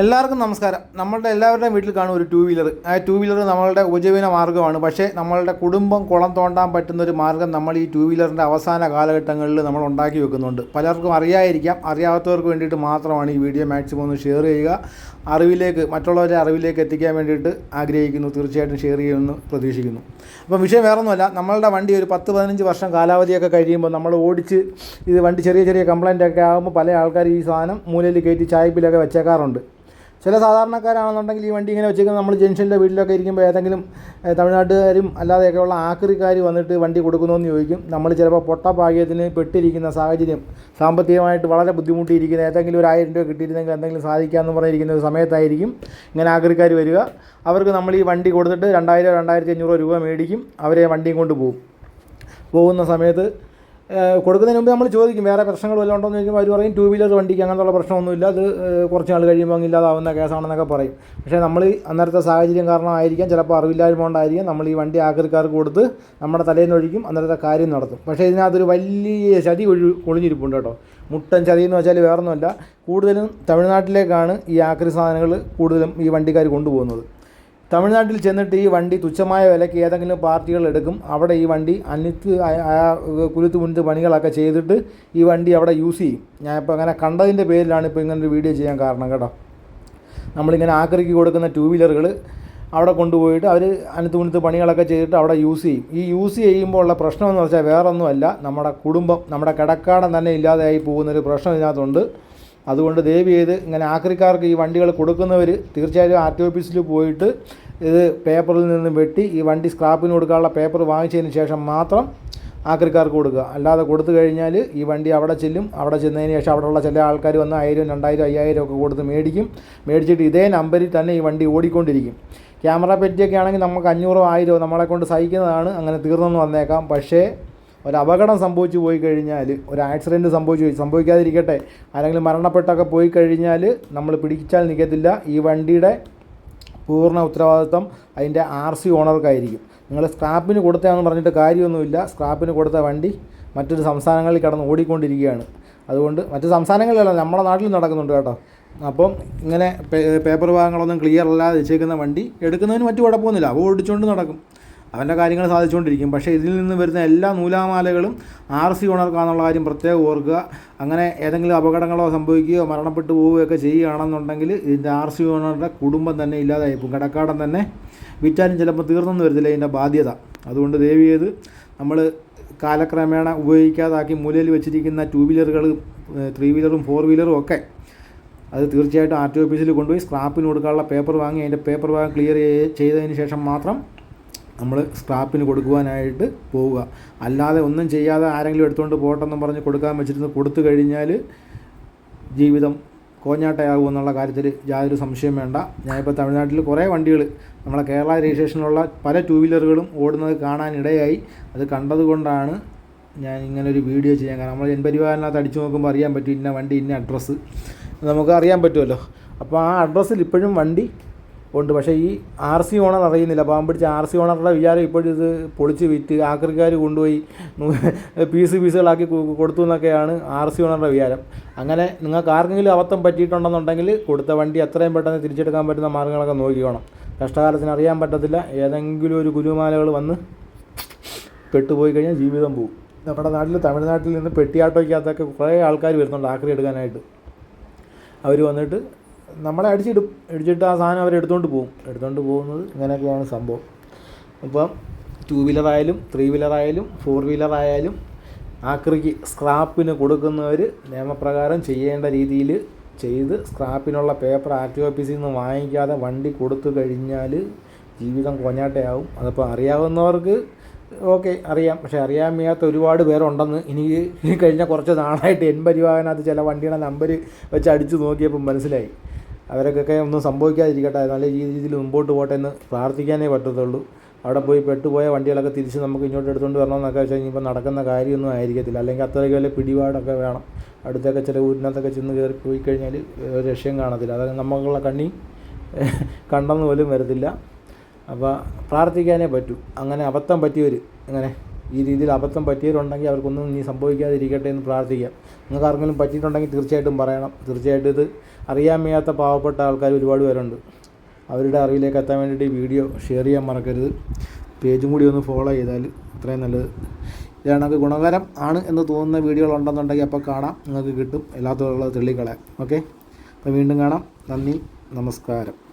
എല്ലാവർക്കും നമസ്കാരം. നമ്മളുടെ എല്ലാവരുടെയും വീട്ടിൽ കാണും ഒരു ടൂ വീലർ ആ ടൂ വീലർ നമ്മളുടെ ഉപജീവന മാർഗമാണ്. പക്ഷേ നമ്മളുടെ കുടുംബം കുളം തോണ്ടാൻ പറ്റുന്ന ഒരു മാർഗം നമ്മൾ ഈ ടൂ വീലറിന്റെ അവസാന കാലഘട്ടങ്ങളിൽ നമ്മൾ ഉണ്ടാക്കി വെക്കുന്നുണ്ട്. പലർക്കും അറിയായിരിക്കാം. അറിയാത്തവർക്ക് വേണ്ടിയിട്ട് മാത്രമാണ് ഈ വീഡിയോ മാക്സിമം ഒന്ന് ഷെയർ ചെയ്യുക. അറിവിലേക്ക് മറ്റുള്ളവരെ അറിവിലേക്ക് എത്തിക്കാൻ വേണ്ടിയിട്ട് ആഗ്രഹിക്കുന്നു. തീർച്ചയായിട്ടും ഷെയർ ചെയ്യുമെന്ന് പ്രതീക്ഷിക്കുന്നു. അപ്പം വിഷയം വേറൊന്നുമല്ല. നമ്മളുടെ വണ്ടി ഒരു പത്ത് പതിനഞ്ച് വർഷം കാലാവധിയൊക്കെ കഴിയുമ്പോൾ നമ്മൾ ഓടിച്ച് ഇത് വണ്ടി ചെറിയ ചെറിയ കംപ്ലൈന്റ് ഒക്കെ ആകുമ്പോൾ പല ആൾക്കാർ ഈ സാധനം മൂലയിൽ കയറ്റി ചായപ്പിലൊക്കെ വെച്ചേക്കാറുണ്ട്. ചില സാധാരണക്കാരാണെന്നുണ്ടെങ്കിൽ ഈ വണ്ടി ഇങ്ങനെ വെച്ചേക്കുന്നത് നമ്മൾ ജംഗ്ഷനിലെ വീട്ടിലൊക്കെ ഇരിക്കുമ്പോൾ ഏതെങ്കിലും തമിഴ്നാട്ടുകാരും അല്ലാതെയൊക്കെയുള്ള ആക്രിക്കാർ വന്നിട്ട് വണ്ടി കൊടുക്കുന്നതെന്ന് ചോദിക്കും. നമ്മൾ ചിലപ്പോൾ പൊട്ട ഭാഗ്യത്തിന് പെട്ടിരിക്കുന്ന സാഹചര്യം സാമ്പത്തികമായിട്ട് വളരെ ബുദ്ധിമുട്ടിയിരിക്കുന്ന ഏതെങ്കിലും ഒരു ആയിരം രൂപ കിട്ടിയിരുന്നെങ്കിൽ എന്തെങ്കിലും സാധിക്കാമെന്ന് പറഞ്ഞിരിക്കുന്ന ഒരു സമയത്തായിരിക്കും ഇങ്ങനെ ആക്രിക്കാർ വരിക. അവർക്ക് നമ്മൾ ഈ വണ്ടി കൊടുത്തിട്ട് രണ്ടായിരം രണ്ടായിരത്തി അഞ്ഞൂറ് രൂപ മേടിക്കും. അവരെ വണ്ടിയും കൊണ്ട് പോകും. പോകുന്ന സമയത്ത് കൊടുക്കുന്നതിന് മുമ്പ് നമ്മൾ ചോദിക്കും വേറെ പ്രശ്നങ്ങൾ വല്ലതും ഉണ്ടോ എന്ന് ചോദിക്കുമ്പോൾ അവർ പറയും ടൂ വീലർ വണ്ടിക്ക് അങ്ങനത്തുള്ള പ്രശ്നമൊന്നുമില്ല അത് കുറച്ച് നാൾ കഴിയുമ്പോൾ ഇല്ലാതാവുന്ന കേസാണെന്നൊക്കെ പറയും. പക്ഷേ നമ്മൾ അന്നേരത്തെ സാഹചര്യം കാരണമായിരിക്കാം ചിലപ്പോൾ അറിവില്ലായ്മ കൊണ്ടായിരിക്കും നമ്മൾ ഈ വണ്ടി ആക്രിക്കാർക്ക് കൊടുത്ത് നമ്മുടെ തലേന്ന് ഒഴിക്കും അന്നേരത്തെ കാര്യം നടത്തും. പക്ഷേ ഇതിനകത്തൊരു വലിയ ചതി ഒഴി ഒളിഞ്ഞിരിപ്പുണ്ട് കേട്ടോ. മുട്ടൻ ചതി എന്ന് വെച്ചാൽ വേറൊന്നുമല്ല കൂടുതലും തമിഴ്നാട്ടിലേക്കാണ് ഈ ആക്രി സാധനങ്ങൾ കൂടുതലും ഈ വണ്ടിക്കാർ കൊണ്ടുപോകുന്നത്. തമിഴ്നാട്ടിൽ ചെന്നിട്ട് ഈ വണ്ടി തുച്ഛമായ വിലയ്ക്ക് ഏതെങ്കിലും പാർട്ടികൾ എടുക്കും. അവിടെ ഈ വണ്ടി അനിത്ത് കുലുത്ത് മുൻത്ത് പണികളൊക്കെ ചെയ്തിട്ട് ഈ വണ്ടി അവിടെ യൂസ് ചെയ്യും. ഞാൻ ഇപ്പോൾ അങ്ങനെ കണ്ടതിന്റെ പേരിലാണ് ഇപ്പോൾ ഇങ്ങനൊരു വീഡിയോ ചെയ്യാൻ കാരണം കേട്ടോ. നമ്മളിങ്ങനെ ആക്രിക്ക് കൊടുക്കുന്ന ടൂ വീലറുകൾ അവിടെ കൊണ്ടുപോയിട്ട് അവർ അനത്ത് മുനത്ത് പണികളൊക്കെ ചെയ്തിട്ട് അവിടെ യൂസ് ചെയ്യും. ഈ യൂസ് ചെയ്യുമ്പോൾ ഉള്ള പ്രശ്നമെന്ന് വെച്ചാൽ വേറൊന്നുമല്ല. നമ്മുടെ കുടുംബം നമ്മുടെ കിടക്കാടം തന്നെ ഇല്ലാതെയായി പോകുന്നൊരു പ്രശ്നം ഇതിനകത്തുണ്ട്. അതുകൊണ്ട് ദയവ് ചെയ്ത് ഇങ്ങനെ ആക്രിക്കാർക്ക് ഈ വണ്ടികൾ കൊടുക്കുന്നവർ തീർച്ചയായും ആർ ടി ഓഫീസിൽ പോയിട്ട് ഇത് പേപ്പറിൽ നിന്ന് വെട്ടി ഈ വണ്ടി സ്ക്രാപ്പിന് കൊടുക്കാനുള്ള പേപ്പർ വാങ്ങിച്ചതിന് ശേഷം മാത്രം ആക്രിക്കാർക്ക് കൊടുക്കുക. അല്ലാതെ കൊടുത്തു കഴിഞ്ഞാൽ ഈ വണ്ടി അവിടെ ചെല്ലും. അവിടെ ചെന്നതിന് ശേഷം അവിടെയുള്ള ചില ആൾക്കാർ വന്ന് ആയിരം രണ്ടായിരം അയ്യായിരം ഒക്കെ കൊടുത്ത് മേടിക്കും. മേടിച്ചിട്ട് ഇതേ നമ്പറിൽ തന്നെ ഈ വണ്ടി ഓടിക്കൊണ്ടിരിക്കും. ക്യാമറ പെറ്റിയൊക്കെ ആണെങ്കിൽ നമുക്ക് അഞ്ഞൂറോ ആയിരമോ നമ്മളെ കൊണ്ട് സഹിക്കുന്നതാണ്. അങ്ങനെ തീർന്നെന്ന് വന്നേക്കാം. പക്ഷേ ഒരു അപകടം സംഭവിച്ചു പോയി കഴിഞ്ഞാൽ ഒരു ആക്സിഡന്റ് സംഭവിച്ചു സംഭവിക്കാതിരിക്കട്ടെ. അല്ലെങ്കിൽ മരണപ്പെട്ടൊക്കെ പോയി കഴിഞ്ഞാൽ നമ്മൾ പിടിച്ചാൽ നിൽക്കത്തില്ല ഈ വണ്ടിയുടെ പൂർണ ഉത്തരവാദിത്വം അതിന്റെ ആർ സി ഓണർക്കായിരിക്കും നിങ്ങൾ സ്ക്രാപ്പിന് കൊടുത്തതാണെന്ന് പറഞ്ഞിട്ട് കാര്യമൊന്നുമില്ല. സ്ക്രാപ്പിന് കൊടുത്ത വണ്ടി മറ്റൊരു സംസ്ഥാനങ്ങളിൽ കടന്ന് ഓടിക്കൊണ്ടിരിക്കുകയാണ്. അതുകൊണ്ട് മറ്റ് സംസ്ഥാനങ്ങളിലല്ല നമ്മുടെ നാട്ടിൽ നടക്കുന്നുണ്ട് കേട്ടോ. അപ്പം ഇങ്ങനെ പേപ്പർ ഭാഗങ്ങളൊന്നും ക്ലിയർ അല്ലാതെ വെച്ചേക്കുന്ന വണ്ടി എടുക്കുന്നതിന് മറ്റു കുഴപ്പമൊന്നുമില്ല. അവ ഓടിച്ചുകൊണ്ട് നടക്കും. അവന്റെ കാര്യങ്ങൾ സാധിച്ചുകൊണ്ടിരിക്കും. പക്ഷേ ഇതിൽ നിന്ന് വരുന്ന എല്ലാ നൂലാമാലകളും ആർ സി ഓണർക്കാന്നുള്ള കാര്യം പ്രത്യേകം ഓർക്കുക. അങ്ങനെ ഏതെങ്കിലും അപകടങ്ങളോ സംഭവിക്കുകയോ മരണപ്പെട്ടു പോവുകയൊക്കെ ചെയ്യുകയാണെന്നുണ്ടെങ്കിൽ ഇതിന്റെ ആർ സി ഓണറുടെ കുടുംബം തന്നെ ഇല്ലാതായി പോകും കടക്കാടൻ തന്നെ വിറ്റാലും ചിലപ്പോൾ തീർന്നെന്ന് വരത്തില്ല ഇതിന്റെ ബാധ്യത. അതുകൊണ്ട് ദേവിയത് നമ്മൾ കാലക്രമേണ ഉപയോഗിക്കാതാക്കി മൂലയിൽ വെച്ചിരിക്കുന്ന ടൂ വീലറുകൾ ത്രീ വീലറും ഫോർ വീലറും ഒക്കെ അത് തീർച്ചയായിട്ടും ആർ ടി ഓഫീസിൽ കൊണ്ടുപോയി സ്ക്രാപ്പിന് കൊടുക്കാനുള്ള പേപ്പർ വാങ്ങി അതിന്റെ പേപ്പർ വാങ്ങി ക്ലിയർ ചെയ്തതിന് ശേഷം മാത്രം നമ്മൾ സ്ക്രാപ്പിന് കൊടുക്കുവാനായിട്ട് പോവുക. അല്ലാതെ ഒന്നും ചെയ്യാതെ ആരെങ്കിലും എടുത്തുകൊണ്ട് പോട്ടെന്നും പറഞ്ഞ് കൊടുക്കാൻ വെച്ചിരുന്ന് കൊടുത്തു കഴിഞ്ഞാൽ ജീവിതം കോഞ്ഞാട്ടയാകും എന്നുള്ള കാര്യത്തിൽ യാതൊരു സംശയം വേണ്ട. ഞാനിപ്പോൾ തമിഴ്നാട്ടിൽ കുറേ വണ്ടികൾ നമ്മളെ കേരള രജിസ്ട്രേഷനിലുള്ള പല ടൂ വീലറുകളും ഓടുന്നത് കാണാനിടയായി. അത് കണ്ടതുകൊണ്ടാണ് ഞാൻ ഇങ്ങനെ ഒരു വീഡിയോ ചെയ്യാൻ കാരണം നമ്മൾ എൺപരിവാഹനകത്ത് അടിച്ചു നോക്കുമ്പോൾ അറിയാൻ പറ്റും ഇന്ന വണ്ടി ഇന്ന അഡ്രസ്സ്. നമുക്ക് അറിയാൻ പറ്റുമല്ലോ. അപ്പോൾ ആ അഡ്രസ്സിൽ ഇപ്പോഴും വണ്ടി ഉണ്ട്. പക്ഷേ ഈ ആർ സി ഓണർ അറിയുന്നില്ല. പാവം പിടിച്ച ആർ സി ഓണറുടെ വിചാരം ഇപ്പോഴും ഇത് പൊളിച്ച് വിറ്റ് ആക്രിക്കാർ കൊണ്ടുപോയി പീസ് പീസുകളാക്കി കൊടുത്തു എന്നൊക്കെയാണ് ആർ സി ഓണറുടെ വിചാരം. അങ്ങനെ നിങ്ങൾക്ക് ആർക്കെങ്കിലും അബദ്ധം പറ്റിയിട്ടുണ്ടെന്നുണ്ടെങ്കിൽ കൊടുത്ത വണ്ടി എത്രയും പെട്ടെന്ന് തിരിച്ചെടുക്കാൻ പറ്റുന്ന മാർഗങ്ങളൊക്കെ നോക്കിക്കോണം. കഷ്ടകാലത്തിന് അറിയാൻ പറ്റത്തില്ല. ഏതെങ്കിലും ഒരു കുരുമാലകൾ വന്ന് പെട്ടുപോയി കഴിഞ്ഞാൽ ജീവിതം പോകും നമ്മുടെ നാട്ടിൽ തമിഴ്നാട്ടിൽ നിന്ന് പെട്ടിയാട്ടോയ്ക്കകത്തൊക്കെ കുറേ ആൾക്കാർ വരുന്നുണ്ട് ആക്രി എടുക്കാനായിട്ട്. അവർ വന്നിട്ട് നമ്മളെ അടിച്ചിടും. അടിച്ചിട്ട് ആ സാധനം അവർ എടുത്തുകൊണ്ട് പോകും. എടുത്തുകൊണ്ട് പോകുന്നത് ഇങ്ങനെയൊക്കെയാണ് സംഭവം. അപ്പം ടു വീലറായാലും ത്രീ വീലറായാലും ഫോർ വീലറായാലും ആക്രിക്ക് സ്ക്രാപ്പിന് കൊടുക്കുന്നവർ നിയമപ്രകാരം ചെയ്യേണ്ട രീതിയിൽ ചെയ്ത് സ്ക്രാപ്പിനുള്ള പേപ്പർ ആർ ടി ഓഫീസിൽ നിന്ന് വാങ്ങിക്കാതെ വണ്ടി കൊടുത്തു കഴിഞ്ഞാൽ ജീവിതം കൊഞ്ഞാട്ടയാവും. അതിപ്പോൾ അറിയാവുന്നവർക്ക് ഓക്കെ അറിയാം. പക്ഷേ അറിയാൻ വയ്യാത്ത ഒരുപാട് പേരുണ്ടെന്ന് എനിക്ക് കഴിഞ്ഞ കുറച്ച് നാളായിട്ട് എൻ പരിവാഹനകത്ത് ചില വണ്ടിയുടെ നമ്പർ വെച്ച് അടിച്ചു നോക്കിയപ്പോൾ മനസ്സിലായി. അവരൊക്കെ ഒന്നും സംഭവിക്കാതിരിക്കട്ടെ നല്ല രീതിയിൽ മുമ്പോട്ട് പോട്ടെ എന്ന് പ്രാർത്ഥിക്കാനേ പറ്റത്തുള്ളൂ. അവിടെ പോയി പെട്ടുപോയ വണ്ടികളൊക്കെ തിരിച്ച് നമുക്ക് ഇങ്ങോട്ട് എടുത്തുകൊണ്ട് വരണമെന്നൊക്കെ വെച്ചാൽ ഇനിയിപ്പോൾ നടക്കുന്ന കാര്യമൊന്നും ആയിരിക്കത്തില്ല. അല്ലെങ്കിൽ അത്രയ്ക്ക് വല്ല പിടിപാടൊക്കെ വേണം. അടുത്തൊക്കെ ചില ഊരിനകത്തൊക്കെ ചെന്ന് കയറി പോയി കഴിഞ്ഞാൽ ഒരു രക്ഷയും കാണത്തില്ല. അതായത് നമുക്കുള്ള കണ്ണി കണ്ടെന്ന് പോലും വരത്തില്ല. അപ്പോൾ പ്രാർത്ഥിക്കാനേ പറ്റൂ. അങ്ങനെ അബദ്ധം പറ്റിയവർ അങ്ങനെ ഈ രീതിയിൽ അബദ്ധം പറ്റിയവരുണ്ടെങ്കിൽ അവർക്കൊന്നും ഇനി സംഭവിക്കാതിരിക്കട്ടെ എന്ന് പ്രാർത്ഥിക്കാം. നിങ്ങൾക്ക് ആർക്കെങ്കിലും പറ്റിയിട്ടുണ്ടെങ്കിൽ തീർച്ചയായിട്ടും പറയണം. തീർച്ചയായിട്ടും ഇത് അറിയാൻ വയ്യാത്ത പാവപ്പെട്ട ആൾക്കാർ ഒരുപാട് പേരുണ്ട്. അവരുടെ അറിവിലേക്ക് എത്താൻ വേണ്ടിയിട്ട് ഈ വീഡിയോ ഷെയർ ചെയ്യാൻ മറക്കരുത്. പേജും കൂടി ഒന്ന് ഫോളോ ചെയ്താൽ അത്രയും നല്ലത്. ഇതാണെങ്കിൽ ഗുണകരം ആണ് എന്ന് തോന്നുന്ന വീഡിയോകൾ ഉണ്ടെന്നുണ്ടെങ്കിൽ അപ്പോൾ കാണാം. നിങ്ങൾക്ക് കിട്ടും. എല്ലാത്തോടുള്ളത് തെള്ളിക്കളയാം. ഓക്കെ? അപ്പോൾ വീണ്ടും കാണാം. നന്ദി. നമസ്കാരം.